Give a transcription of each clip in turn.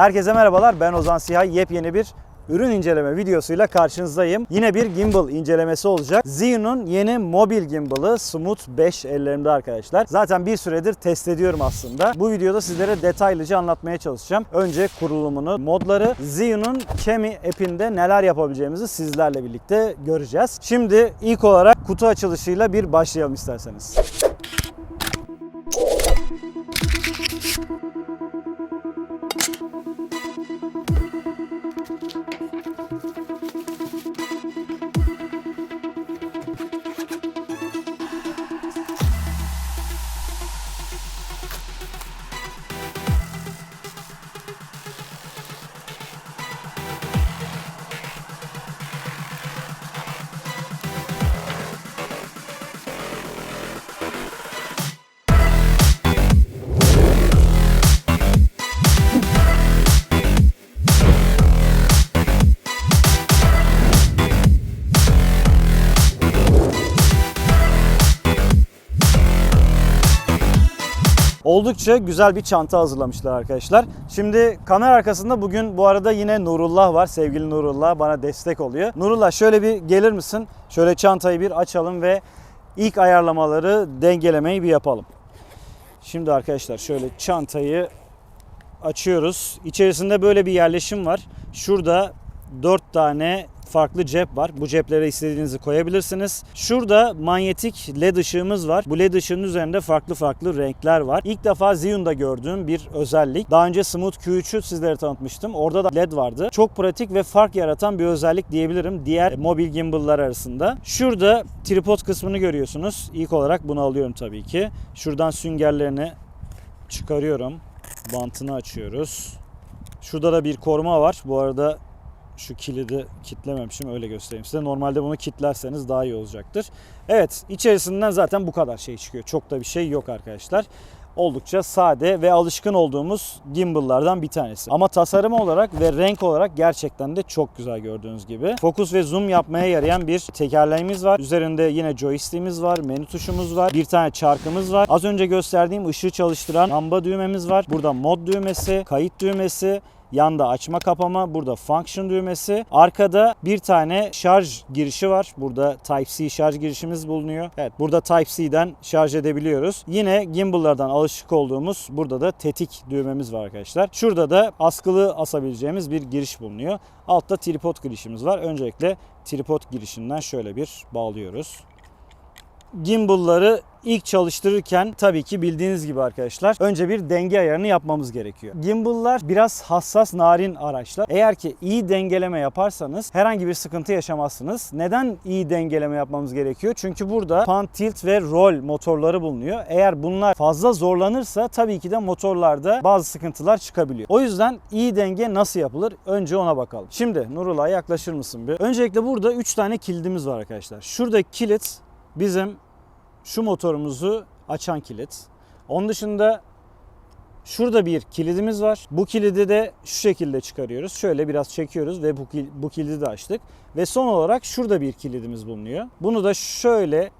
Herkese merhabalar ben Ozan Sihay. Yepyeni bir ürün inceleme videosuyla karşınızdayım. Yine bir gimbal incelemesi olacak. Zhiyun'un yeni mobil gimbal'ı Smooth 5 ellerimde arkadaşlar. Zaten bir süredir test ediyorum aslında. Bu videoda sizlere detaylıca anlatmaya çalışacağım. Önce kurulumunu, modları, Zhiyun'un Kemi app'inde neler yapabileceğimizi sizlerle birlikte göreceğiz. Şimdi ilk olarak kutu açılışıyla bir başlayalım isterseniz. Oldukça güzel bir çanta hazırlamışlar arkadaşlar. Şimdi kamera arkasında bugün bu arada yine Nurullah var. Sevgili Nurullah bana destek oluyor. Nurullah şöyle bir gelir misin? Şöyle çantayı bir açalım ve ilk ayarlamaları dengelemeyi bir yapalım. Şimdi arkadaşlar şöyle çantayı açıyoruz. İçerisinde böyle bir yerleşim var. Şurada 4 tane farklı cep var. Bu ceplere istediğinizi koyabilirsiniz. Şurada manyetik led ışığımız var. Bu led ışığının üzerinde farklı farklı renkler var. İlk defa Zhiyun'da gördüğüm bir özellik. Daha önce Smooth Q3'ü sizlere tanıtmıştım. Orada da led vardı. Çok pratik ve fark yaratan bir özellik diyebilirim diğer mobil gimbal'lar arasında. Şurada tripod kısmını görüyorsunuz. İlk olarak bunu alıyorum tabii ki. Şuradan süngerlerini çıkarıyorum. Bantını açıyoruz. Şurada da bir koruma var. Bu arada şu kilidi kitlememişim öyle göstereyim size. Normalde bunu kitlerseniz daha iyi olacaktır. Evet içerisinden zaten bu kadar şey çıkıyor. Çok da bir şey yok arkadaşlar. Oldukça sade ve alışkın olduğumuz gimbal'lardan bir tanesi. Ama tasarım olarak ve renk olarak gerçekten de çok güzel gördüğünüz gibi. Fokus ve zoom yapmaya yarayan bir tekerleğimiz var. Üzerinde yine joystick'imiz var, menü tuşumuz var, bir tane çarkımız var. Az önce gösterdiğim ışığı çalıştıran lamba düğmemiz var. Burada mod düğmesi, kayıt düğmesi, Yanda açma kapama, burada function düğmesi. Arkada bir tane şarj girişi var. Burada Type-C şarj girişimiz bulunuyor. Evet burada Type-C'den şarj edebiliyoruz. Yine gimbal'lardan alışık olduğumuz burada da tetik düğmemiz var arkadaşlar. Şurada da askılı asabileceğimiz bir giriş bulunuyor. Altta tripod girişimiz var. Öncelikle tripod girişinden şöyle bir bağlıyoruz. Gimbal'ları ilk çalıştırırken tabii ki bildiğiniz gibi arkadaşlar önce bir denge ayarını yapmamız gerekiyor. Gimbal'lar biraz hassas narin araçlar. Eğer ki iyi dengeleme yaparsanız herhangi bir sıkıntı yaşamazsınız. Neden iyi dengeleme yapmamız gerekiyor? Çünkü burada pan, tilt ve roll motorları bulunuyor. Eğer bunlar fazla zorlanırsa tabii ki de motorlarda bazı sıkıntılar çıkabiliyor. O yüzden iyi denge nasıl yapılır? Önce ona bakalım. Şimdi Nurullah yaklaşır mısın bir? Öncelikle burada 3 tane kilidimiz var arkadaşlar. Şuradaki kilit bizim şu motorumuzu açan kilit. Onun dışında şurada bir kilidimiz var. Bu kilidi de şu şekilde çıkarıyoruz. Şöyle biraz çekiyoruz ve bu, bu kilidi de açtık. Ve son olarak şurada bir kilidimiz bulunuyor. Bunu da şöyle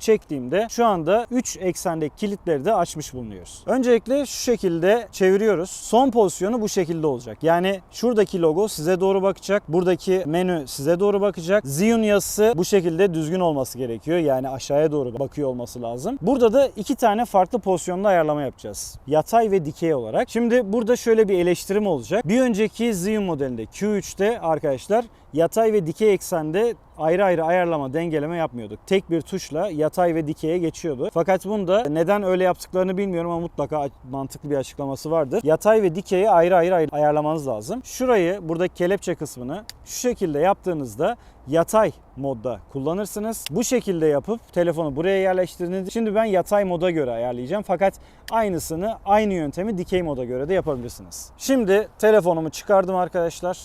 çektiğimde şu anda 3 eksendeki kilitleri de açmış bulunuyoruz. Öncelikle şu şekilde çeviriyoruz. Son pozisyonu bu şekilde olacak. Yani şuradaki logo size doğru bakacak. Buradaki menü size doğru bakacak. Zhiyun yazısı bu şekilde düzgün olması gerekiyor. Yani aşağıya doğru bakıyor olması lazım. Burada da iki tane farklı pozisyonda ayarlama yapacağız. Yatay ve dikey olarak. Şimdi burada şöyle bir eleştirim olacak. Bir önceki Zhiyun modelinde Q3'te arkadaşlar yatay ve dikey eksende ayrı ayrı ayarlama, dengeleme yapmıyorduk. Tek bir tuşla yatay ve dikeye geçiyordu. Fakat bunda neden öyle yaptıklarını bilmiyorum ama mutlaka mantıklı bir açıklaması vardır. Yatay ve dikeyi ayrı ayrı ay- ayarlamanız lazım. Şurayı, burada kelepçe kısmını şu şekilde yaptığınızda yatay modda kullanırsınız. Bu şekilde yapıp telefonu buraya yerleştirdiğinizde şimdi ben yatay moda göre ayarlayacağım. Fakat aynısını, aynı yöntemi dikey moda göre de yapabilirsiniz. Şimdi telefonumu çıkardım arkadaşlar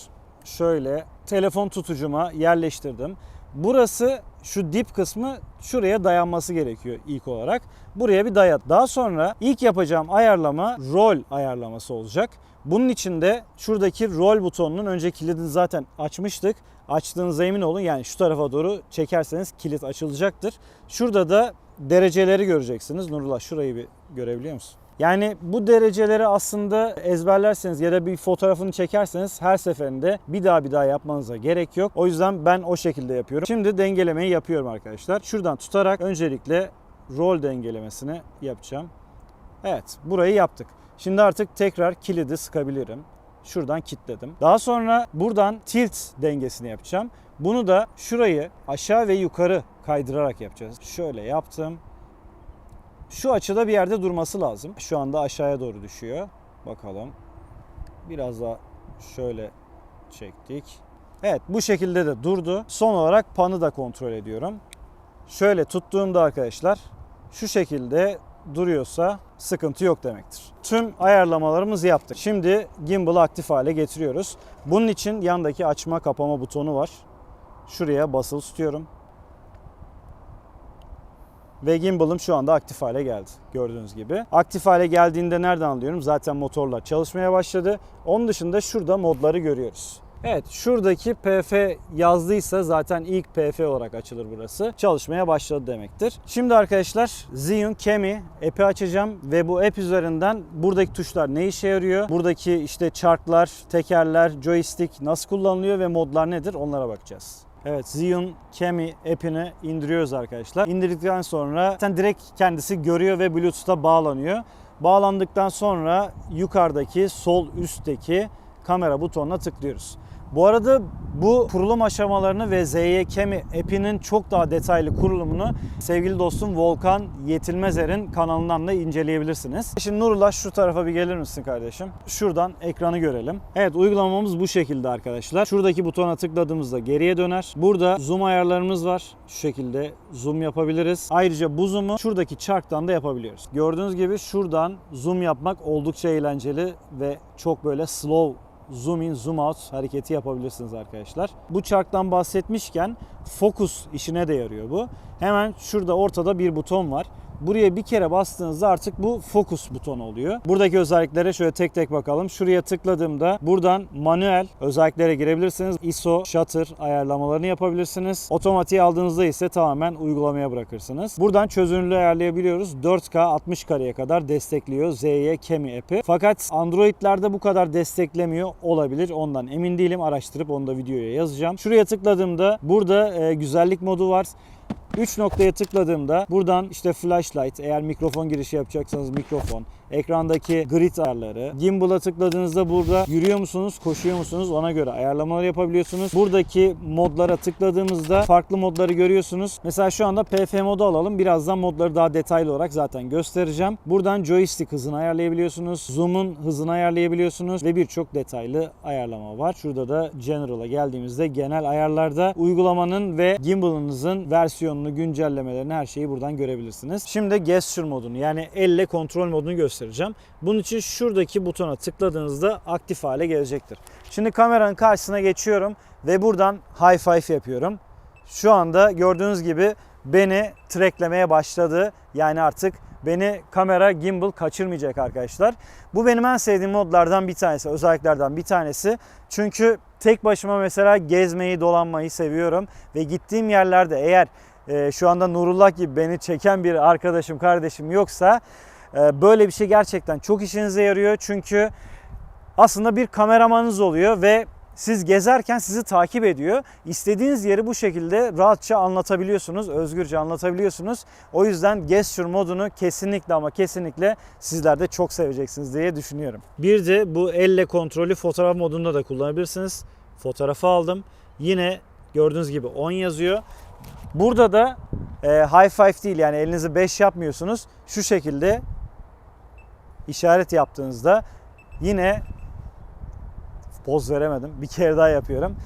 şöyle telefon tutucuma yerleştirdim. Burası şu dip kısmı şuraya dayanması gerekiyor ilk olarak. Buraya bir dayat. Daha sonra ilk yapacağım ayarlama rol ayarlaması olacak. Bunun için de şuradaki rol butonunun önce kilidini zaten açmıştık. Açtığınıza emin olun. Yani şu tarafa doğru çekerseniz kilit açılacaktır. Şurada da dereceleri göreceksiniz. Nurullah şurayı bir görebiliyor musun? Yani bu dereceleri aslında ezberlerseniz ya da bir fotoğrafını çekerseniz her seferinde bir daha bir daha yapmanıza gerek yok. O yüzden ben o şekilde yapıyorum. Şimdi dengelemeyi yapıyorum arkadaşlar. Şuradan tutarak öncelikle rol dengelemesini yapacağım. Evet burayı yaptık. Şimdi artık tekrar kilidi sıkabilirim. Şuradan kilitledim. Daha sonra buradan tilt dengesini yapacağım. Bunu da şurayı aşağı ve yukarı kaydırarak yapacağız. Şöyle yaptım. Şu açıda bir yerde durması lazım. Şu anda aşağıya doğru düşüyor. Bakalım. Biraz daha şöyle çektik. Evet bu şekilde de durdu. Son olarak panı da kontrol ediyorum. Şöyle tuttuğumda arkadaşlar şu şekilde duruyorsa sıkıntı yok demektir. Tüm ayarlamalarımızı yaptık. Şimdi gimbal'ı aktif hale getiriyoruz. Bunun için yandaki açma kapama butonu var. Şuraya basılı tutuyorum. Ve gimbal'ım şu anda aktif hale geldi. Gördüğünüz gibi. Aktif hale geldiğinde nereden anlıyorum? Zaten motorlar çalışmaya başladı. Onun dışında şurada modları görüyoruz. Evet şuradaki PF yazdıysa zaten ilk PF olarak açılır burası. Çalışmaya başladı demektir. Şimdi arkadaşlar Zhiyun Kemi app'i açacağım ve bu app üzerinden buradaki tuşlar ne işe yarıyor? Buradaki işte çarklar, tekerler, joystick nasıl kullanılıyor ve modlar nedir onlara bakacağız. Evet Zhiyun Kemi app'ini indiriyoruz arkadaşlar. İndirdikten sonra zaten direkt kendisi görüyor ve Bluetooth'a bağlanıyor. Bağlandıktan sonra yukarıdaki sol üstteki kamera butonuna tıklıyoruz. Bu arada bu kurulum aşamalarını ve ZY Kemi app'inin çok daha detaylı kurulumunu sevgili dostum Volkan Yetilmezer'in kanalından da inceleyebilirsiniz. Şimdi Nurullah şu tarafa bir gelir misin kardeşim? Şuradan ekranı görelim. Evet uygulamamız bu şekilde arkadaşlar. Şuradaki butona tıkladığımızda geriye döner. Burada zoom ayarlarımız var. Şu şekilde zoom yapabiliriz. Ayrıca bu zoom'u şuradaki çarktan da yapabiliyoruz. Gördüğünüz gibi şuradan zoom yapmak oldukça eğlenceli ve çok böyle slow zoom in zoom out hareketi yapabilirsiniz arkadaşlar. Bu çarktan bahsetmişken focus işine de yarıyor bu. Hemen şurada ortada bir buton var. Buraya bir kere bastığınızda artık bu focus butonu oluyor. Buradaki özelliklere şöyle tek tek bakalım. Şuraya tıkladığımda buradan manuel özelliklere girebilirsiniz. ISO, shutter ayarlamalarını yapabilirsiniz. Otomatiğe aldığınızda ise tamamen uygulamaya bırakırsınız. Buradan çözünürlüğü ayarlayabiliyoruz. 4K 60 kareye kadar destekliyor ZY Kemi app'i. Fakat Android'lerde bu kadar desteklemiyor olabilir. Ondan emin değilim. Araştırıp onu da videoya yazacağım. Şuraya tıkladığımda burada e, güzellik modu var. 3 noktaya tıkladığımda buradan işte flashlight eğer mikrofon girişi yapacaksanız mikrofon, ekrandaki grid ayarları, gimbal'a tıkladığınızda burada yürüyor musunuz, koşuyor musunuz ona göre ayarlamalar yapabiliyorsunuz. Buradaki modlara tıkladığımızda farklı modları görüyorsunuz. Mesela şu anda PF modu alalım. Birazdan modları daha detaylı olarak zaten göstereceğim. Buradan joystick hızını ayarlayabiliyorsunuz. Zoom'un hızını ayarlayabiliyorsunuz ve birçok detaylı ayarlama var. Şurada da General'a geldiğimizde genel ayarlarda uygulamanın ve gimbal'ınızın versiyonunu, güncellemelerini her şeyi buradan görebilirsiniz. Şimdi gesture modunu yani elle kontrol modunu göstereceğim. Bunun için şuradaki butona tıkladığınızda aktif hale gelecektir. Şimdi kameranın karşısına geçiyorum ve buradan high five yapıyorum. Şu anda gördüğünüz gibi beni tracklemeye başladı. Yani artık beni kamera gimbal kaçırmayacak arkadaşlar. Bu benim en sevdiğim modlardan bir tanesi, özelliklerden bir tanesi. Çünkü tek başıma mesela gezmeyi, dolanmayı seviyorum ve gittiğim yerlerde eğer e, şu anda Nurullah gibi beni çeken bir arkadaşım, kardeşim yoksa böyle bir şey gerçekten çok işinize yarıyor. Çünkü aslında bir kameramanınız oluyor ve siz gezerken sizi takip ediyor. İstediğiniz yeri bu şekilde rahatça anlatabiliyorsunuz, özgürce anlatabiliyorsunuz. O yüzden gesture modunu kesinlikle ama kesinlikle sizler de çok seveceksiniz diye düşünüyorum. Bir de bu elle kontrolü fotoğraf modunda da kullanabilirsiniz. Fotoğrafı aldım. Yine gördüğünüz gibi 10 yazıyor. Burada da e, high five değil yani elinizi 5 yapmıyorsunuz. Şu şekilde işaret yaptığınızda yine poz veremedim. Bir kere daha yapıyorum.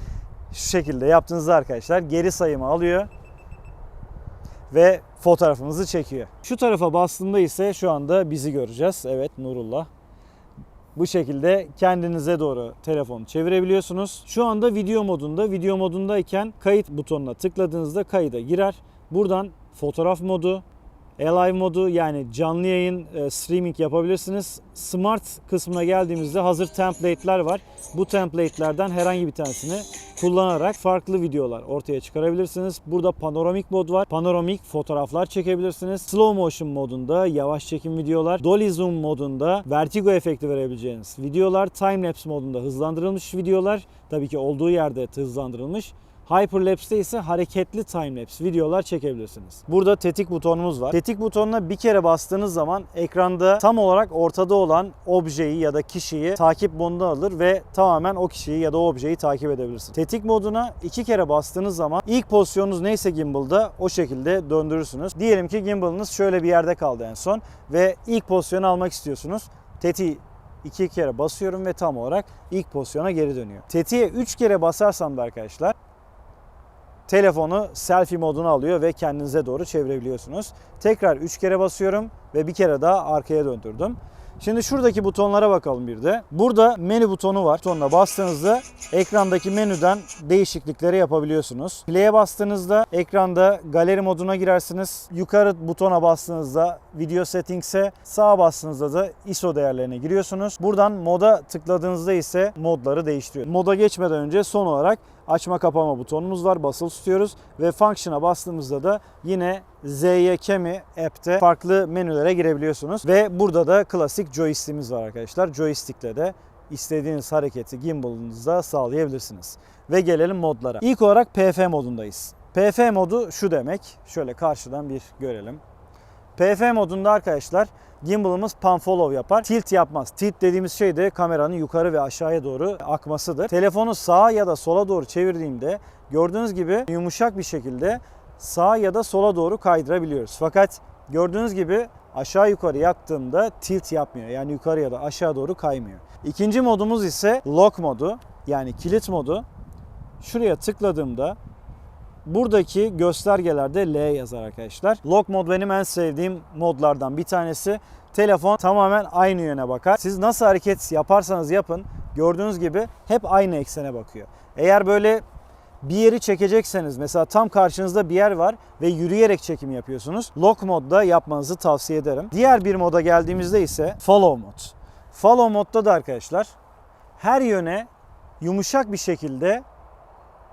Şu şekilde yaptığınızda arkadaşlar geri sayımı alıyor ve fotoğrafımızı çekiyor. Şu tarafa bastığında ise şu anda bizi göreceğiz. Evet Nurullah. Bu şekilde kendinize doğru telefonu çevirebiliyorsunuz. Şu anda video modunda. Video modundayken kayıt butonuna tıkladığınızda kayıda girer. Buradan fotoğraf modu, Live modu yani canlı yayın e, streaming yapabilirsiniz. Smart kısmına geldiğimizde hazır template'ler var. Bu template'lerden herhangi bir tanesini kullanarak farklı videolar ortaya çıkarabilirsiniz. Burada panoramik mod var. Panoramik fotoğraflar çekebilirsiniz. Slow motion modunda yavaş çekim videolar. Dolly zoom modunda vertigo efekti verebileceğiniz videolar. Time lapse modunda hızlandırılmış videolar. Tabii ki olduğu yerde hızlandırılmış. Hyperlapse'de ise hareketli timelapse videolar çekebilirsiniz. Burada tetik butonumuz var. Tetik butonuna bir kere bastığınız zaman ekranda tam olarak ortada olan objeyi ya da kişiyi takip moduna alır ve tamamen o kişiyi ya da o objeyi takip edebilirsiniz. Tetik moduna iki kere bastığınız zaman ilk pozisyonunuz neyse gimbal'da o şekilde döndürürsünüz. Diyelim ki gimbal'ınız şöyle bir yerde kaldı en son ve ilk pozisyonu almak istiyorsunuz. Tetiği iki kere basıyorum ve tam olarak ilk pozisyona geri dönüyor. Tetiğe 3 kere basarsam da arkadaşlar telefonu selfie moduna alıyor ve kendinize doğru çevirebiliyorsunuz. Tekrar 3 kere basıyorum ve bir kere daha arkaya döndürdüm. Şimdi şuradaki butonlara bakalım bir de. Burada menü butonu var. Butonuna bastığınızda ekrandaki menüden değişiklikleri yapabiliyorsunuz. Play'e bastığınızda ekranda galeri moduna girersiniz. Yukarı butona bastığınızda video settings'e, sağa bastığınızda da ISO değerlerine giriyorsunuz. Buradan moda tıkladığınızda ise modları değiştiriyor. Moda geçmeden önce son olarak açma kapama butonumuz var. Basılı tutuyoruz ve function'a bastığımızda da yine ZYK mi app'te farklı menülere girebiliyorsunuz. Ve burada da klasik joystick'imiz var arkadaşlar. Joystick'le de istediğiniz hareketi gimbal'ınızda sağlayabilirsiniz. Ve gelelim modlara. İlk olarak PF modundayız. PF modu şu demek. Şöyle karşıdan bir görelim. PF modunda arkadaşlar gimbal'ımız pan follow yapar. Tilt yapmaz. Tilt dediğimiz şey de kameranın yukarı ve aşağıya doğru akmasıdır. Telefonu sağa ya da sola doğru çevirdiğimde gördüğünüz gibi yumuşak bir şekilde sağa ya da sola doğru kaydırabiliyoruz. Fakat gördüğünüz gibi aşağı yukarı yaktığımda tilt yapmıyor. Yani yukarı ya da aşağı doğru kaymıyor. İkinci modumuz ise lock modu yani kilit modu. Şuraya tıkladığımda buradaki göstergelerde L yazar arkadaşlar. Lock mod benim en sevdiğim modlardan bir tanesi. Telefon tamamen aynı yöne bakar. Siz nasıl hareket yaparsanız yapın gördüğünüz gibi hep aynı eksene bakıyor. Eğer böyle bir yeri çekecekseniz mesela tam karşınızda bir yer var ve yürüyerek çekim yapıyorsunuz. Lock modda yapmanızı tavsiye ederim. Diğer bir moda geldiğimizde ise follow mod. Follow modda da arkadaşlar her yöne yumuşak bir şekilde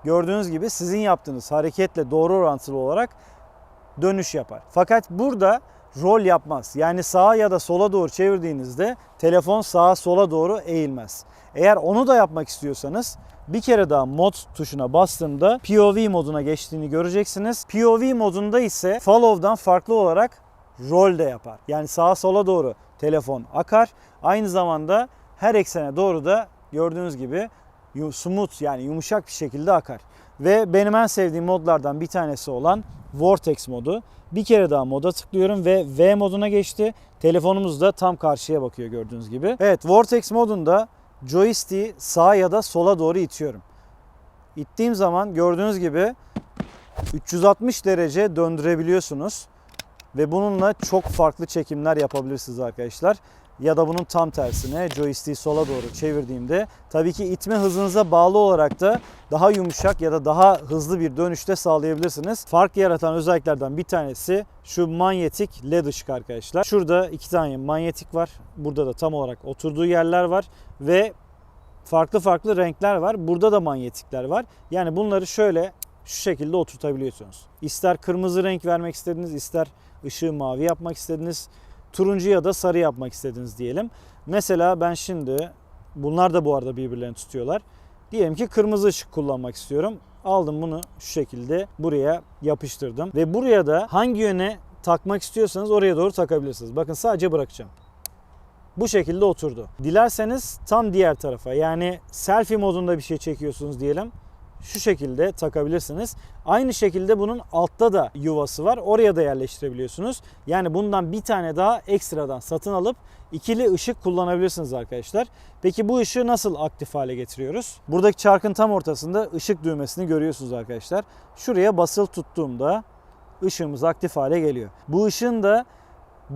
gördüğünüz gibi sizin yaptığınız hareketle doğru orantılı olarak dönüş yapar. Fakat burada rol yapmaz. Yani sağa ya da sola doğru çevirdiğinizde telefon sağa sola doğru eğilmez. Eğer onu da yapmak istiyorsanız bir kere daha mod tuşuna bastığımda POV moduna geçtiğini göreceksiniz. POV modunda ise follow'dan farklı olarak rol de yapar. Yani sağa sola doğru telefon akar. Aynı zamanda her eksene doğru da gördüğünüz gibi smooth yani yumuşak bir şekilde akar. Ve benim en sevdiğim modlardan bir tanesi olan Vortex modu. Bir kere daha moda tıklıyorum ve V moduna geçti. Telefonumuz da tam karşıya bakıyor gördüğünüz gibi. Evet Vortex modunda joystick'i sağa ya da sola doğru itiyorum. İttiğim zaman gördüğünüz gibi 360 derece döndürebiliyorsunuz. Ve bununla çok farklı çekimler yapabilirsiniz arkadaşlar. Ya da bunun tam tersine joystick'i sola doğru çevirdiğimde tabii ki itme hızınıza bağlı olarak da daha yumuşak ya da daha hızlı bir dönüşte sağlayabilirsiniz. Fark yaratan özelliklerden bir tanesi şu manyetik led ışık arkadaşlar. Şurada iki tane manyetik var. Burada da tam olarak oturduğu yerler var ve farklı farklı renkler var. Burada da manyetikler var. Yani bunları şöyle şu şekilde oturtabiliyorsunuz. İster kırmızı renk vermek istediniz, ister ışığı mavi yapmak istediniz, turuncu ya da sarı yapmak istediniz diyelim. Mesela ben şimdi bunlar da bu arada birbirlerini tutuyorlar. Diyelim ki kırmızı ışık kullanmak istiyorum. Aldım bunu şu şekilde buraya yapıştırdım ve buraya da hangi yöne takmak istiyorsanız oraya doğru takabilirsiniz. Bakın sadece bırakacağım. Bu şekilde oturdu. Dilerseniz tam diğer tarafa yani selfie modunda bir şey çekiyorsunuz diyelim. Şu şekilde takabilirsiniz. Aynı şekilde bunun altta da yuvası var. Oraya da yerleştirebiliyorsunuz. Yani bundan bir tane daha ekstradan satın alıp ikili ışık kullanabilirsiniz arkadaşlar. Peki bu ışığı nasıl aktif hale getiriyoruz? Buradaki çarkın tam ortasında ışık düğmesini görüyorsunuz arkadaşlar. Şuraya basılı tuttuğumda ışığımız aktif hale geliyor. Bu ışığın da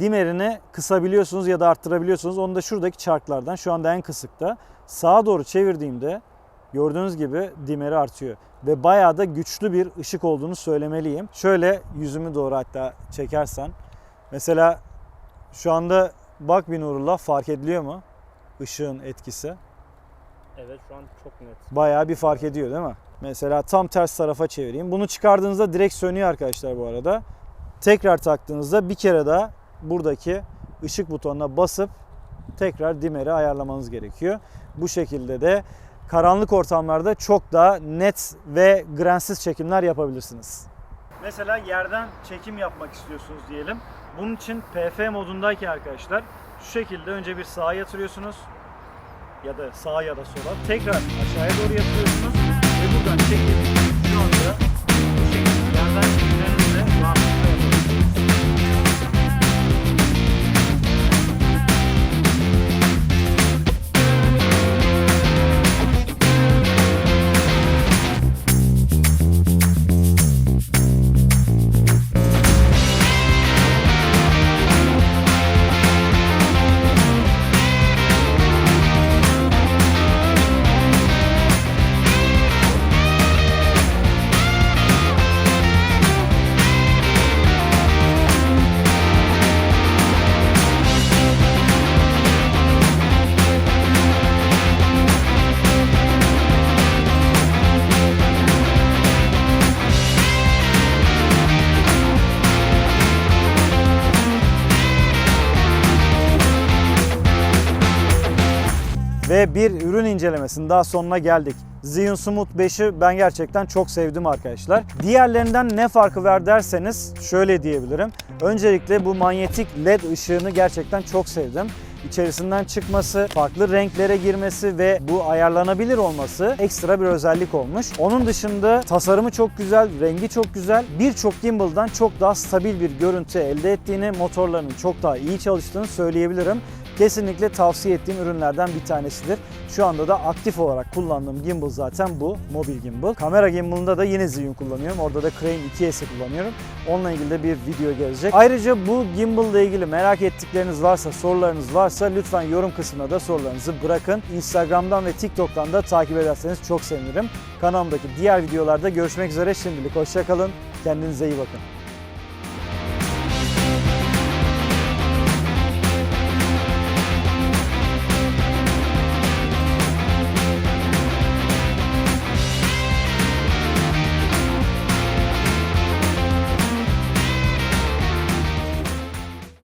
dimerini kısabiliyorsunuz ya da arttırabiliyorsunuz. Onu da şuradaki çarklardan şu anda en kısıkta sağa doğru çevirdiğimde gördüğünüz gibi dimeri artıyor. Ve bayağı da güçlü bir ışık olduğunu söylemeliyim. Şöyle yüzümü doğru hatta çekersen Mesela şu anda bak bir Nurullah fark ediliyor mu? Işığın etkisi. Evet şu an çok net. Bayağı bir fark ediyor değil mi? Mesela tam ters tarafa çevireyim. Bunu çıkardığınızda direkt sönüyor arkadaşlar bu arada. Tekrar taktığınızda bir kere daha buradaki ışık butonuna basıp tekrar dimeri ayarlamanız gerekiyor. Bu şekilde de karanlık ortamlarda çok daha net ve grensiz çekimler yapabilirsiniz. Mesela yerden çekim yapmak istiyorsunuz diyelim. Bunun için PF modundayken arkadaşlar şu şekilde önce bir sağa yatırıyorsunuz ya da sağa ya da sola tekrar aşağıya doğru yatırıyorsunuz ve buradan çekip şu anda bu şekilde yerden çekimlerinizi Ve bir ürün incelemesinin daha sonuna geldik. Xeon Smooth 5'i ben gerçekten çok sevdim arkadaşlar. Diğerlerinden ne farkı var derseniz şöyle diyebilirim. Öncelikle bu manyetik led ışığını gerçekten çok sevdim. İçerisinden çıkması, farklı renklere girmesi ve bu ayarlanabilir olması ekstra bir özellik olmuş. Onun dışında tasarımı çok güzel, rengi çok güzel. Birçok gimbal'dan çok daha stabil bir görüntü elde ettiğini, motorlarının çok daha iyi çalıştığını söyleyebilirim. Kesinlikle tavsiye ettiğim ürünlerden bir tanesidir. Şu anda da aktif olarak kullandığım gimbal zaten bu. Mobil gimbal. Kamera gimbalında da yine Zhiyun kullanıyorum. Orada da Crane 2S'i kullanıyorum. Onunla ilgili de bir video gelecek. Ayrıca bu gimbal ile ilgili merak ettikleriniz varsa, sorularınız varsa lütfen yorum kısmına da sorularınızı bırakın. Instagram'dan ve TikTok'tan da takip ederseniz çok sevinirim. Kanalımdaki diğer videolarda görüşmek üzere. Şimdilik hoşçakalın. Kendinize iyi bakın.